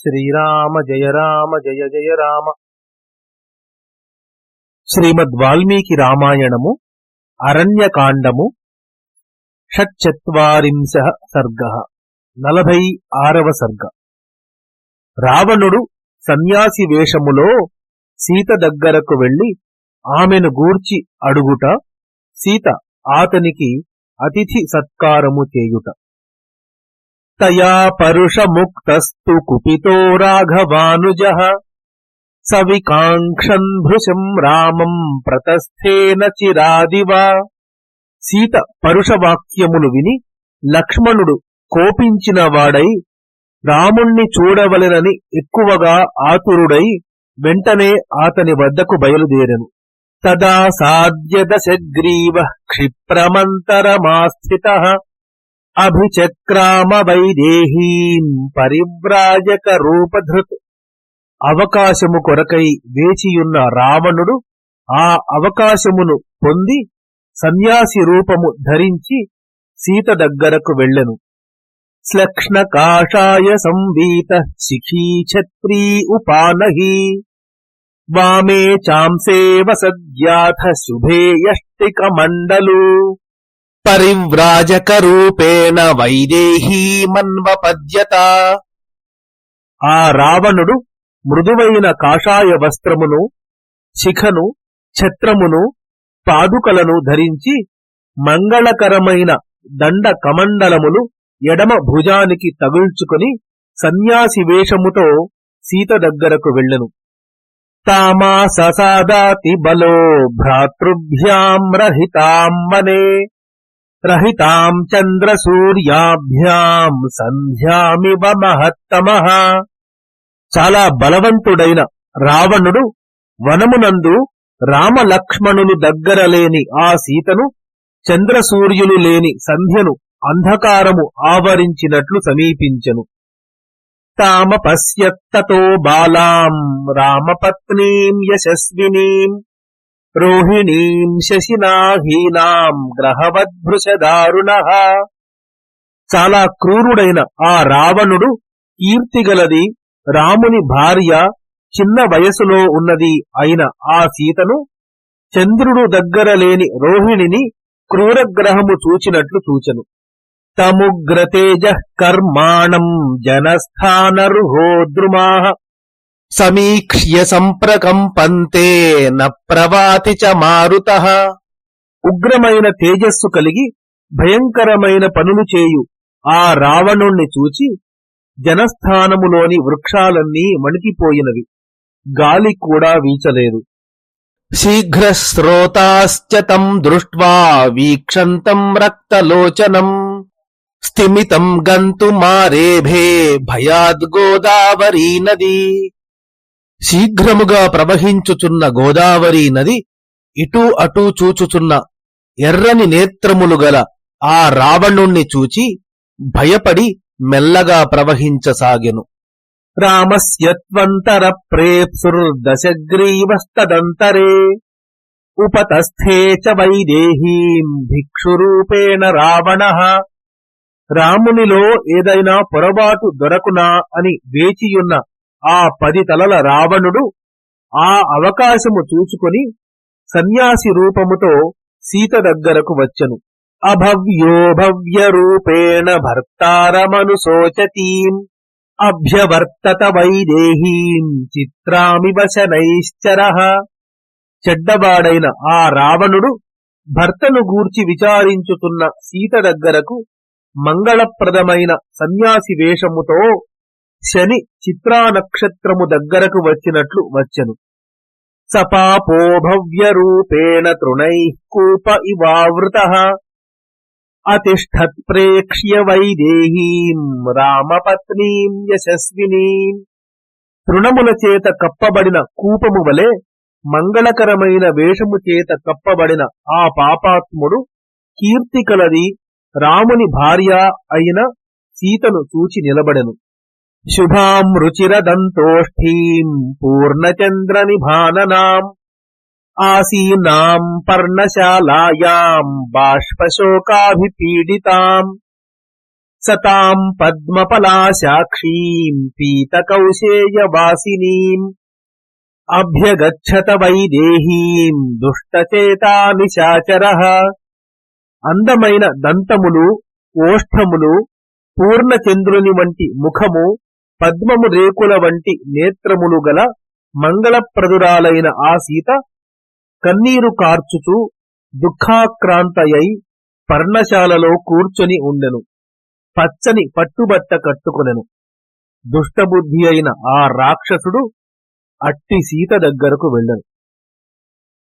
శ్రీరామ జయ రామ జయ జయ రామ. శ్రీమద్ వాల్మీకి రామాయణము అరణ్యకాండము షట్చత్వారింశ సర్గ నలభై ఆరవ సర్గ. రావణుడు సన్యాసి వేషములో సీత దగ్గరకు వెళ్ళి ఆమెను గూర్చి అడుగుట సీత ఆతనికి అతిథి సత్కారము చేయుట. తయా పరుషముక్తస్తు కుపితో రాఘవానుజ సవికాంక్షన్ భృశం రామం ప్రతస్థేన చిరాదివా సీత పరుషవాక్యములు విని లక్ష్మణుడు కోపించిన వాడై రాముణ్ణి చూడవలెనని ఎక్కువగా ఆతురుడై వెంటనే అతని వద్దకు బయలుదేరెను. తదా సాధ్య దశగ్రీవ క్షిప్రమంతరమాస్థిత। అభిచక్రామ వైదేహీం పరివ్రాజక రూపధృత్ అవకాశము కొరకై వేచియున్న రావణుడు ఆ అవకాశమును పొంది సన్యాసి రూపము ధరించి సీత దగ్గరకు వెళ్ళెను. శ్లక్ష్ణ కాషాయ సంవీత శిఖీ ఛత్రీ ఉపానహి. వామే చాంసేవ సద్యాథ శుభే యష్టిక మండలు పరివ్రాజక రూపేణ వైదేహీమన్వపద్యత ఆ రావణుడు మృదువైన కాషాయ వస్త్రమును శిఖను ఛత్రమును పాదుకలను ధరించి మంగళకరమైన దండ కమండలములు ఎడమ భుజానికి తగుల్చుకుని సన్యాసి వేషముతో సీత దగ్గరకు వెళ్ళెను. తామా ససాదాతి బలో భ్రాతృభ్యాం రహితాం వనే రహితాం చంద్ర సూర్యాభ్యాం సంధ్యామివ మహత్తమ చాలా బలవంతుడైన రావణుడు వనమునందు రామలక్ష్మణులు దగ్గర లేని ఆ సీతను చంద్రసూర్యులు లేని సంధ్యను అంధకారము ఆవరించినట్లు సమీపించెను. తామ పశ్యత్తతో బాలాం రామపత్నీం యశస్వినీం రోహిణీం శశినాహీనాం గ్రహవద్భృషదారుణ చాలా క్రూరుడైన ఆ రావణుడు కీర్తిగలది రాముని భార్య చిన్న వయసులో ఉన్నది అయిన ఆ సీతను చంద్రుడు దగ్గర లేని రోహిణిని క్రూరగ్రహము చూచినట్లు చూచను. తముగ్రతేజ కర్మాణం జనస్థానరుహోద్రుమాహ సమీక్ష్య సంప్రకంపంతే ప్రవాతి చ మారుత. ఉగ్రమైన తేజస్సు కలిగి భయంకరమైన పనులు చేయు ఆ రావణుణ్ణి చూచి జనస్థానములోని వృక్షాలన్నీ మణికిపోయినవి. గాలి కూడా వీచలేదు. శీఘ్రశ్రోతాశ్చ తం దృష్ట్వా వీక్షంతం రక్తలోచనం. స్థిమితం గంతుమారేభే భయాద్ గోదావరీ నది. శీఘ్రముగా ప్రవహించుచున్న గోదావరీ నది ఇటూ అటూ చూచుచున్న ఎర్రని నేత్రములు గల ఆ రావణుణ్ణి చూచి భయపడి మెల్లగా ప్రవహించసాగెను. రామస్యత్వంతర ప్రేప్సుర్దశగ్రీవస్తదంతరే ఉపతస్థే చ వైదేహీం భిక్షురూపేణ రావణ. రామునిలో ఏదైనా పొరపాటు దొరకునా అని వేచియున్న ఆ పది తలల రావణుడు ఆ అవకాశము చూచుకొని సన్యాసి రూపముతో సీత దగ్గరకు వచ్చెను. అభవ్యో భవ్య రూపేణ భర్తారమనుశోచతీం అభ్యవర్తత వైదేహీం చిత్రామివ శనైశ్చర చెడ్డవాడైన ఆ రావణుడు భర్తను గూర్చి విచారించుతున్న సీత దగ్గరకు మంగళప్రదమైన సన్యాసి వేషముతో శని చిత్రా నక్షత్రము దగ్గరకు వచ్చినట్లు వచ్చెను. సపాపో భవ్య రూపేణ తృణై కూప ఇవావృత అతిష్టత్ప్రేక్ష్య వైదేహీం రామపత్నీం యశస్వినీం. తృణముల చేత కప్పబడిన కూపము వలె మంగళకరమైన వేషము చేత కప్పబడిన ఆ పాపాత్ముడు కీర్తి కలది రాముని భార్య అయిన సీతను చూచి నిలబడెను. శుభాం రుచిరదంతోష్ఠీం పూర్ణచంద్ర నిభాననాం ఆసీనాం పర్ణశాలాయాం బాష్పశోకాభిపీడితాం సతాం పద్మపలాశాక్షీం పీతకౌశేయవాసినీం అభ్యగచ్చత వైదేహీం దుష్టచేతా నిశాచర అందమైన దంతములు ఓష్ఠములు పూర్ణచంద్రుని వంటి ముఖము పద్మము రేకుల వంటి నేత్రములు గల మంగళప్రదురాలైన ఆ సీత కన్నీరు కార్చుతూ దుఃఖాక్రాంతయై పర్ణశాలలో కూర్చొని ఉండెను. పచ్చని పట్టుబట్ట కట్టుకొనెను. దుష్టబుద్ధి అయిన ఆ రాక్షసుడు అట్టి సీత దగ్గరకు వెళ్ళను.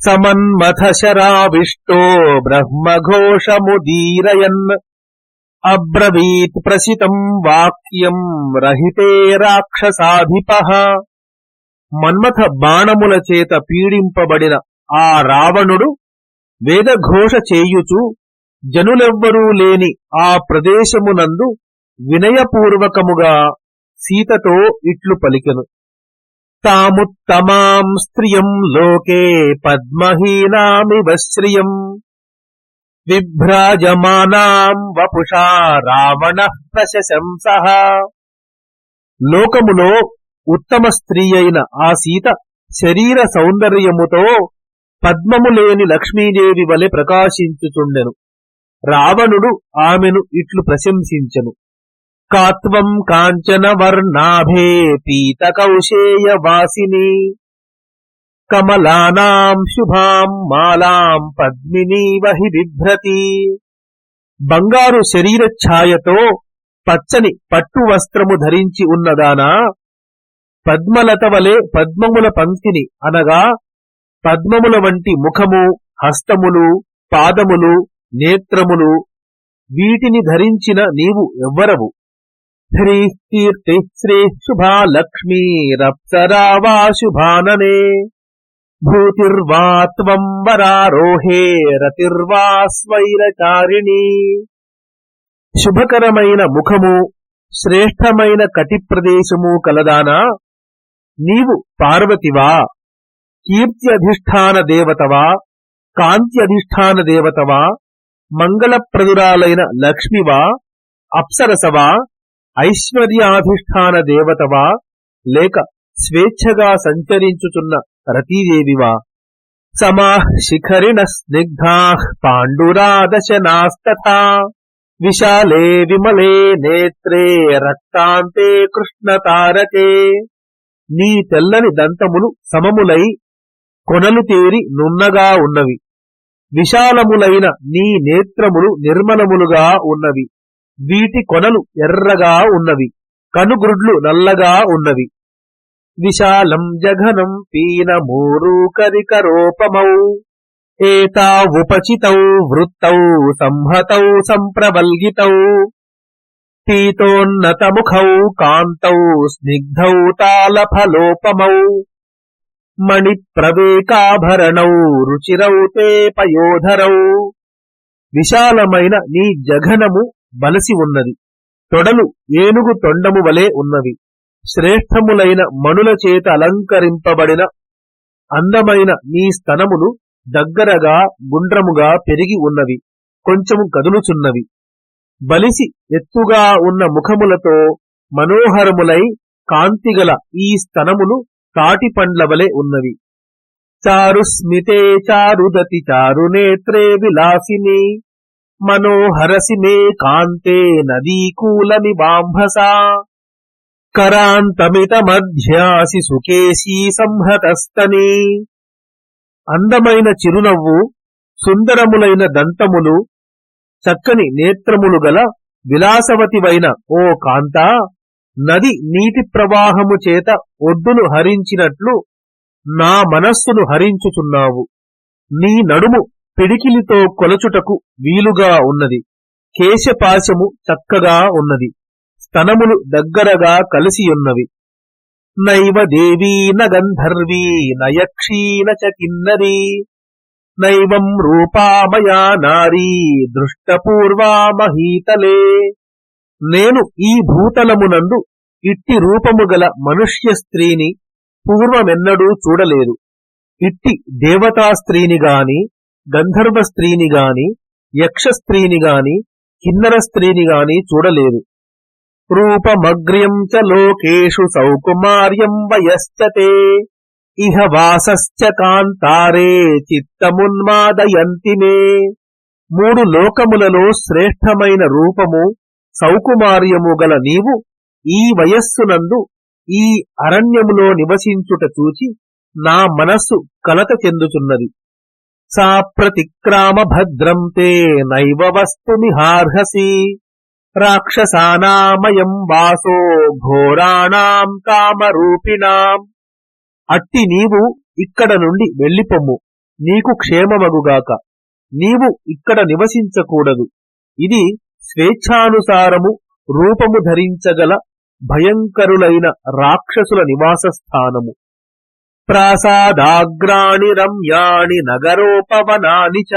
సమన్మథ శరావిష్టో బ్రహ్మఘోషముదీరయన్ అబ్రవీత్ ప్రసితం వాక్యం రహితే రాక్షసాధిప. మన్మథ బాణముల చేత పీడింపబడిన ఆ రావణుడు వేదఘోష చేయుచు జనులెవ్వరూ లేని ఆ ప్రదేశమునందు వినయపూర్వకముగా సీతతో ఇట్లు పలికెను. తాముత్తమాం స్త్రియం లోకే పద్మహీనామివ శ్రియం. విభ్రాజమానాం వపుషా రావణ ప్రశంస లోకములో ఉత్తమ స్త్రీ అయిన ఆ సీత శరీర సౌందర్యముతో పద్మము లేని లక్ష్మీదేవి వలె ప్రకాశించుచుండెను. రావణుడు ఆమెను ఇట్లు ప్రశంసించెను. కాత్వం కాంచన వర్ణాభే పీత కౌశేయ వాసిని. కమలానాం శుభాం మాలాం పద్మినీవహి బిభ్రతి. బంగారు శరీర ఛాయతో పచ్చని పట్టు వస్త్రము ధరించి ఉన్నదానా? పద్మలత వలె పద్మముల పంక్తిని అనగా పద్మముల వంటి ముఖము హస్తములు పాదములు నేత్రములు వీటిని ధరించిన నీవు ఎవ్వరవు. శ్రీ కీర్తి శ్రీ శుభా లక్ష్మీ శుభాననే. భూతిర్వా త్వం వరారోహే రతిర్వా స్వైరచారిణి శుభకరమైన ముఖము శ్రేష్టమైన కటి ప్రదేశము కలదానా? నీవు పార్వతివా? కీర్తి అధిష్టాన దేవతవా? కాంతి అధిష్టాన దేవతవా? మంగళప్రదురాలైన లక్ష్మివా? అప్సరసవా? ఐశ్వర్యాధిష్టాన దేవతవా? లేక స్వేచ్ఛగా సంచరించుచున్న రతీదేవివా సమాః శిఖరిణ స్నిగ్ధా పాండురాదశనాస్తథా. విశాలే విమలే నేత్రే రక్తాంతే కృష్ణతారకే. నీ తెల్లని దంతములు సమములై కొనలు తీరి నున్నగా ఉన్నవి. విశాలములైన నీ నేత్రములు నిర్మలములుగా ఉన్నవి. వీటి కొనలు ఎర్రగా ఉన్నవి. కనుగ్రుడ్లు నల్లగా ఉన్నవి. విశాలం జఘనం పీనమూరూకరికరోపమౌ ఏతావుపచితౌ వృత్తౌ సంహతౌ సంప్రవల్గితౌ. పీతోన్నతముఖౌ కాంతౌ స్నిగ్ధౌ తాళఫలోపమౌ. మణిప్రవేకాభరణౌ రుచిరౌ తే పయోధరౌ విశాలమైన నీ జఘనము బలసి ఉన్నది. తొడలు ఏనుగు తొండము వలె ఉన్నవి. శ్రేష్టములైన మణుల చేత అలంకరింపబడిన అందమైన నీ స్తనములు దగ్గరగా గుండ్రముగా పెరిగి ఉన్నవి కొంచెము కదులుచున్నవి. బలిసి ఎత్తుగా ఉన్న ముఖములతో మనోహరములై కాంతిగల ఈ స్తనములు తాటి పండ్ల వలె ఉన్నవి. చారుస్మితే చారుదతి చారునేత్రే విలాసిని మనోహరసి మే కాంతే నదీకూలని బాంభసా. కరాంతమిత మధ్యాసి సుకేశీ సంహతస్తనే. అందమైన చిరునవ్వు సుందరములైన దంతములు చక్కని నేత్రములు గల విలాసవతివైన ఓ కాంత నది నీటి ప్రవాహము చేత ఒడ్డును హరించినట్లు నా మనస్సును హరించుచున్నావు. నీ నడుము పిడికిలితో కొలచుటకు వీలుగా ఉన్నది. కేశపాశము చక్కగా ఉన్నది. తనములు దగ్గరగా కలిసియున్నవి. నైవ దేవీ గంధర్వీ నయక్షీన చ కిన్నరీ నైవం రూపామయా నారీ దృష్టపూర్వా మహీతలే నేను ఈ భూతలమునందు ఇట్టి రూపము గల మనుష్య స్త్రీని పూర్వమెన్నడూ చూడలేదు. ఇట్టి దేవతా స్త్రీని గాని గంధర్వ స్త్రీని గాని యక్ష స్త్రీని గాని కిన్నర స్త్రీని గాని చూడలేదు. రూపమగ్ర్యం చ లోకేషు సౌకుమార్యం వయశ్చతే ఇహ వాసశ్చ కాంతారే చిత్తమున్మాదయంతి మే మూడు లోకములలో శ్రేష్టమైన రూపము సౌకుమార్యము గల నీవు ఈ వయస్సునందు ఈ అరణ్యములో నివసించుట చూచి నా మనస్సు కలత చెందుచున్నది. సా ప్రతిక్రామ భద్రం తే నైవ వస్తుమిహార్హసి. రాక్షసానామయం వాసో ఘోరాణాం కామరూపిణాం. అట్టి నీవు ఇక్కడ నుండి వెళ్ళిపొమ్ము. నీకు క్షేమమగుగాక. నీవు ఇక్కడ నివసించకూడదు. ఇది స్వేచ్ఛానుసారము రూపము ధరించగల భయంకరులైన రాక్షసుల నివాస స్థానము ప్రాసాదాగ్రాణి రమ్యాణి నగరోపవనాని చ.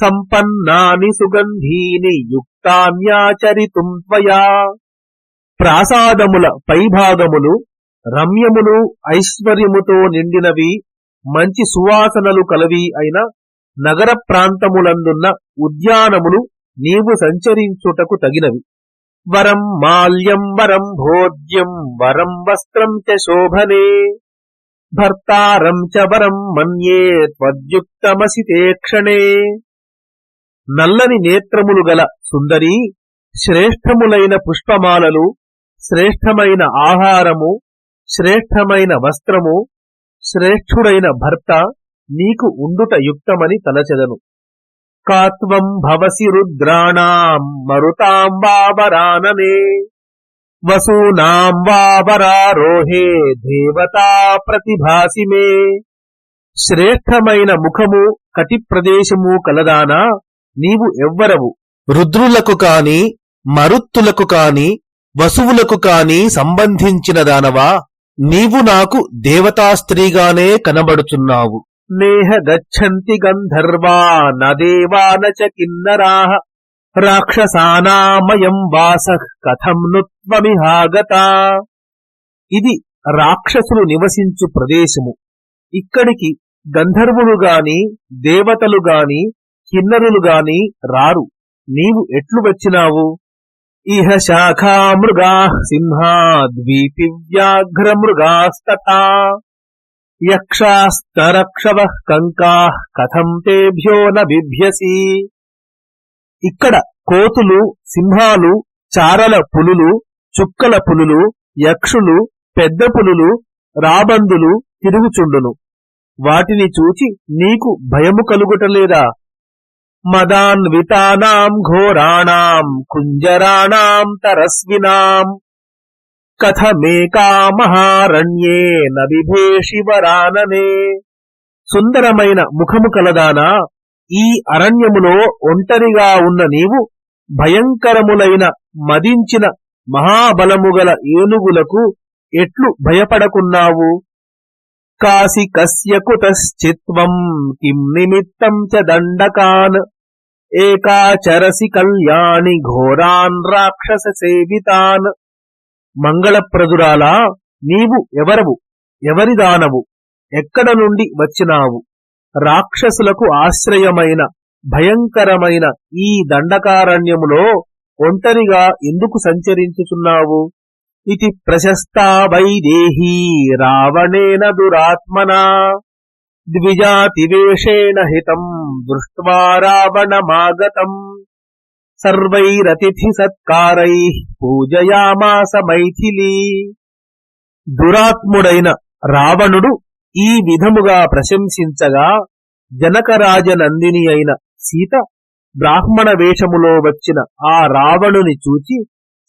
సంపన్నాని సుగంధీని యుక్తాన్యాచరితుం త్వయా. ప్రాసాదముల పైభాగములు రమ్యములు ఐశ్వర్యముతో నిండినవి మంచి సువాసనలు కలవి అయిన నగర ప్రాంతములందున్న ఉద్యానములు నీవు సంచరించుటకు తగినవి. వరం మాల్యం వరం భోజ్యం వరం వస్త్రం చ శోభనే. భర్తారం చ వరం మన్యే త్వద్యుక్తమసి క్షణే. నల్లని నేత్రములు గల సుందరి శ్రేష్టములైన పుష్పమాలలు శ్రేష్టమైన ఆహారము శ్రేష్టమైన వస్త్రము శ్రేష్ఠుడైన భర్త నీకు ఉండుట యుక్తమని తలచెదను. కాత్వం భవసి రుద్రాణాం మరుతాం వావరాననే వసూనాం వావరారోహే దేవతా ప్రతిభాసిమే శ్రేష్టమైన ముఖము కటి ప్రదేశము కలదానా నీవు ఎవ్వరవు. రుద్రులకు కాని మరుత్తులకు కాని వసువులకు కాని సంబంధించిన దానవా? నీవు నాకు దేవతా స్త్రీగానే కనబడుచున్నావు. నేహ గచ్చంతి గంధర్వా నదేవా చ కిన్నరాః. రాక్షసానామయం వాస కథం నుత్వమిహాగత. ఇది రాక్షసులు నివసించు ప్రదేశము. ఇక్కడికి గంధర్వులు గాని దేవతలు గాని కిన్నరులు గాని రారు. నీవు ఎట్లు వచ్చినావు? ఇహ శాఖా మృగా సింహా ద్వీపి వ్యాఘ్రమృగాస్తథా యక్షాస్తరక్షవ కంకా కథం తేభ్యో న బిభ్యసి ఇక్కడ కోతులు సింహాలు చారల పులులు చుక్కల పులులు యక్షులు పెద్ద పులులు రాబందులు తిరుగుచుండును. వాటిని చూచి నీకు భయము కలుగుటలేదా? మదాన్వితానాం ఘోరాణాం కుంజరాణాం తరస్వినాం. కథమేకా మహారణ్యే నవిభేషివరాననే సుందరమైన ముఖము కలదానా ఈ అరణ్యములో ఒంటరిగా ఉన్న నీవు భయంకరములైన మదించిన మహాబలముగల ఏనుగులకు ఎట్లు భయపడకున్నావు? కాసి కస్య కుతశ్చిత్వం కిం నిమిత్తం చ దండకాన్. ఏకాచరసి కళ్యాణి ఘోరాన్ రాక్షస సేవితాన్. మంగళప్రదురాలా నీవు ఎవరవు? ఎవరిదానవు? ఎక్కడ నుండి వచ్చినావు? రాక్షసులకు ఆశ్రయమైన భయంకరమైన ఈ దండకారణ్యములో ఒంటరిగా ఎందుకు సంచరించుచున్నావు? ఇది ప్రశస్తా వైదేహీ రావణేన దురాత్మనా. ద్విజాతివేషేణ హితం దృష్ట్వా రావణమాగతం సర్వైరతిథి సత్కారై పూజయామాస మైథిలీ దురాత్ముడైన రావణుడు ఈ విధముగా ప్రశంసించగా జనకరాజనందిని అయిన సీత బ్రాహ్మణ వేషములో వచ్చిన ఆ రావణుని చూచి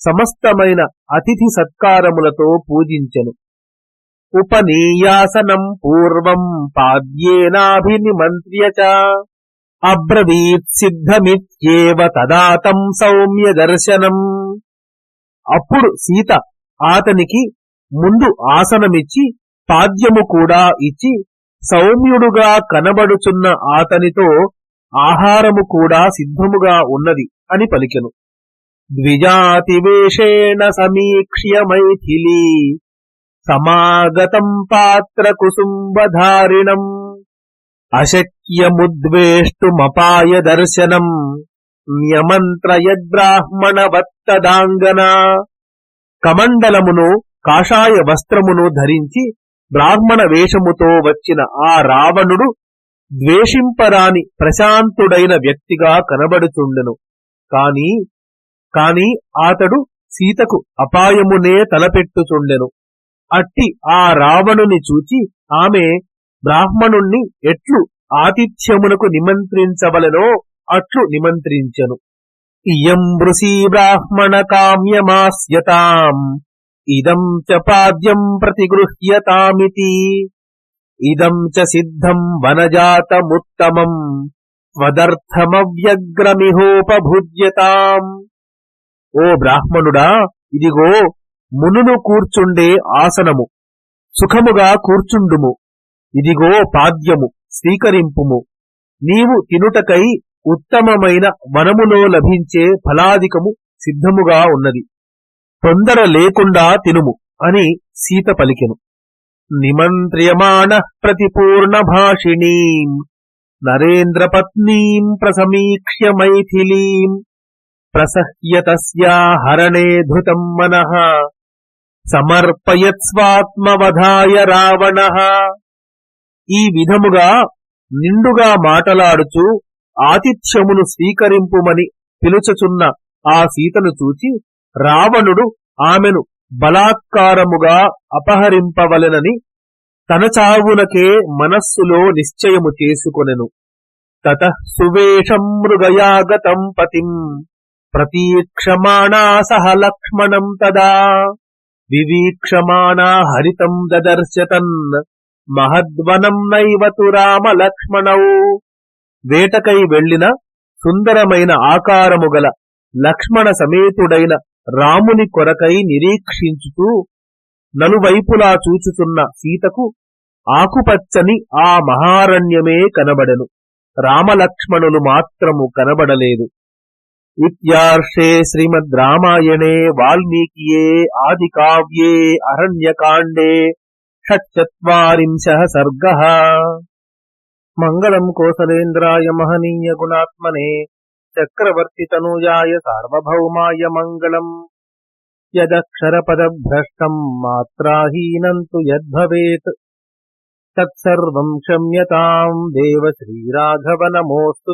సమస్తమైన అతిథి సత్కారములతో పూజించెను. ఉపనీయాసనం పూర్వం పాద్యేనాభినిమంత్ర్య చ అబ్రవీత్ సిద్ధమిత్యేవ తదాతం సౌమ్య దర్శనం అప్పుడు సీత ఆతనికి ముందు ఆసనమిచ్చి పాద్యము కూడా ఇచ్చి సౌమ్యుడుగా కనబడుచున్న ఆతనితో ఆహారము కూడా సిద్ధముగా ఉన్నది అని పలికెను. ద్విజాతివేషేణ సమీక్ష్య మైథిలీ సమాగతం పాత్ర కుసుంబధారిణం అశక్యముద్వేష్టుమపాయ దర్శనం న్యమంత్రయద్బ్రాహ్మణవత్తదాంగన కమండలమును కాషాయ వస్త్రమును ధరించి బ్రాహ్మణ వేషముతో వచ్చిన ఆ రావణుడు ద్వేషింపరాని ప్రశాంతుడైన వ్యక్తిగా కనబడుచుండెను. కాని కాని అతడు సీతకు అపాయమునే తలపెట్టుచుండెను. అట్టి ఆ రావణుని చూచి ఆమె బ్రాహ్మణుణ్ణి ఎట్లు ఆతిథ్యమునకు నిమంత్రించవలెనో అట్లు నిమంత్రించెను. ఇయం వృషీ బ్రాహ్మణ కామ్యమాస్యతాం ఇదం చ పాద్యం ప్రతిగృహ్యతామితి. ఇదం చ సిద్ధం వనజాతముత్తమం స్వదర్థమవ్యగ్రమిహోపభుజ్యతాం ఓ బ్రాహ్మణుడా ఇదిగో మునులు కూర్చుండే ఆసనము. సుఖముగా కూర్చుండుము. ఇదిగో పాద్యము స్వీకరింపుము. నీవు తినుటకై ఉత్తమమైన వనములో లభించే ఫలాదికము సిద్ధముగా ఉన్నది. తొందర లేకుండా తినుము అని సీత పలికెను. నిమంత్ర్యమాణ ప్రతిపూర్ణ భాషిణీం నరేంద్రపత్నీం ప్రసమీక్ష్య మైథిలీం ప్రసహ్య తస్యా హరణే ధృతం మనః. సమర్పయత్స్వాత్మవధాయ రావణ. ఈ విధముగా నిండుగా మాటలాడుచు ఆతిథ్యమును స్వీకరింపుమని పిలుచుచున్న ఆ సీతను చూచి రావణుడు ఆమెను బలాత్కారముగా అపహరింపవలెనని తన చావునకే మనస్సులో నిశ్చయము చేసుకొనెను. తత సువేషం మృగయాగతం పతిం. ప్రతీక్షమాణా సహ లక్ష్మణం తదా. వివీక్షమాణా హరితం దదర్శతన్. మహద్వనం నైవతు రామ లక్ష్మణౌ వేటకై వెళ్ళిన సుందరమైన ఆకారము గల లక్ష్మణ సమేతుడైన రాముని కొరకై నిరీక్షించుతూ నలువైపులా చూచుతున్న సీతకు ఆకుపచ్చని ఆ మహారణ్యమే కనబడెను. రామలక్ష్మణులు మాత్రము కనబడలేదు. ఇర్షే శ్రీమద్ రామాయణే వాల్మీకియే ఆది కావ్యే అరణ్యకాండే షట్చత్వరింశ సర్గ మంగళం కోసలేంద్రాయ మహనీయ గుణాత్మనే చక్రవర్తి తనూజాయ సార్వభౌమాయ మంగళం యదక్షరపదభ్రష్టం మాత్రాహీనంతు యద్భవేత్ తత్సర్వం క్షమ్యతాం దేవ శ్రీరాఘవ నమోస్తు